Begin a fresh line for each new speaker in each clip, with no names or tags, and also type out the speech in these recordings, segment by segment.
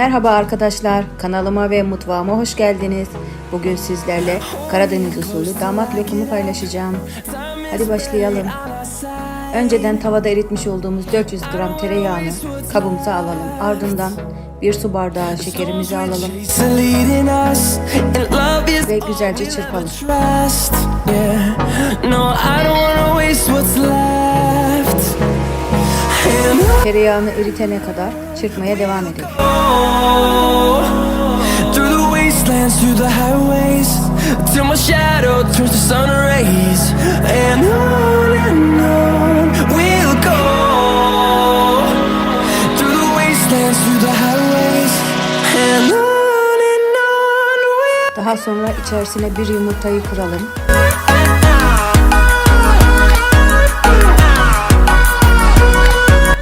Merhaba arkadaşlar, kanalıma ve mutfağıma hoş geldiniz. Bugün sizlerle Karadeniz usulü damak lokumu paylaşacağım. Hadi başlayalım. Önceden tavada eritmiş olduğumuz 400 gram tereyağını kabımıza alalım. Ardından bir su bardağı şekerimizi alalım ve güzelce çırpalım. Tereyağını eritene kadar çırpmaya devam edelim.
oh, through the wastelands, through the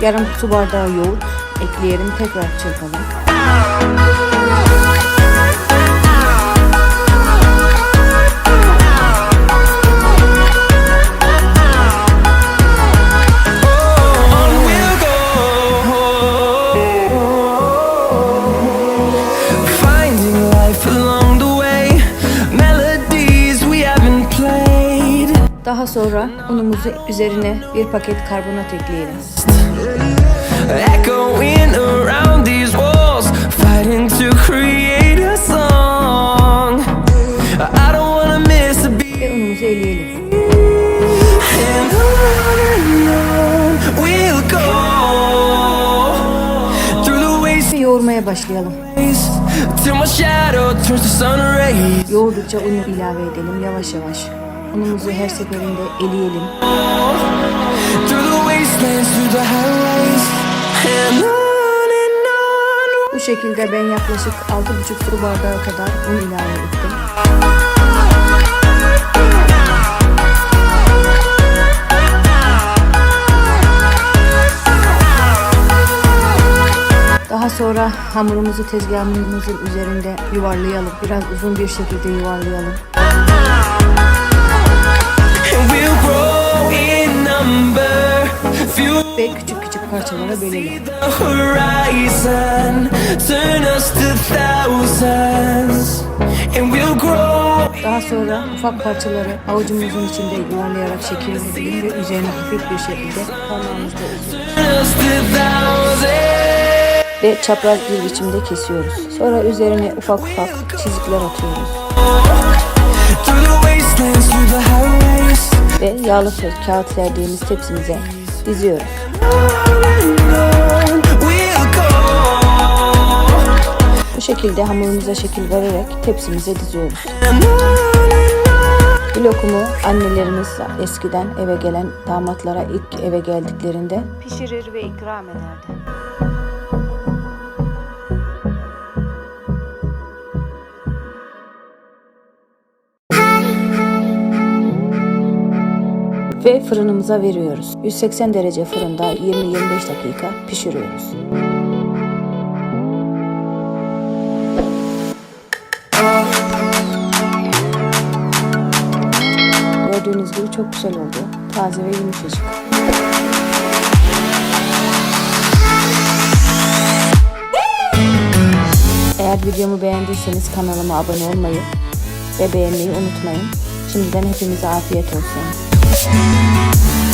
Yarım su bardağı yoğurt ekleyelim tekrar çırpalım. Daha sonra unumuzu üzerine bir paket karbonat ekleyelim.
Echoing around these walls, fighting to create a song. I don't wanna miss a beat.
Ve unumuzu eleyelim.
And on and on we'll go. Through the
Ve yoğurmaya başlayalım.
till my shadow turns to sun rays.
Yoğurdukça unu ilave edelim yavaş yavaş. Unumuzu her seferinde eleyelim. Bu şekilde ben yaklaşık 6,5 su bardağı kadar un ilave ettim. Daha sonra hamurumuzu tezgahımızın üzerinde yuvarlayalım. Biraz uzun bir şekilde yuvarlayalım. Ve küçük küçük parçalara bölelim.
the horizon, turn us to thousands, and we'll grow.
Daha sonra ufak parçaları avucumuzun içinde yuvarlayarak şekillenelim ve üzerine hafif bir şekilde parmağımızla ve çapraz bir biçimde kesiyoruz. Sonra üzerine ufak ufak çizikler atıyoruz ve yağlı ka- kağıt serdiğimiz tepsimize diziyoruz. Bu şekilde hamurumuza şekil vererek tepsimize diziyoruz. Bu lokumu annelerimiz eskiden eve gelen damatlara ilk eve geldiklerinde pişirir ve ikram ederdi. Ve fırınımıza veriyoruz. 180 derece fırında 20-25 dakika pişiriyoruz. Gördüğünüz gibi çok güzel oldu. Taze ve yumuşacık. Eğer videomu beğendiyseniz kanalıma abone olmayı ve beğenmeyi unutmayın. Şimdiden hepinize afiyet olsun. steal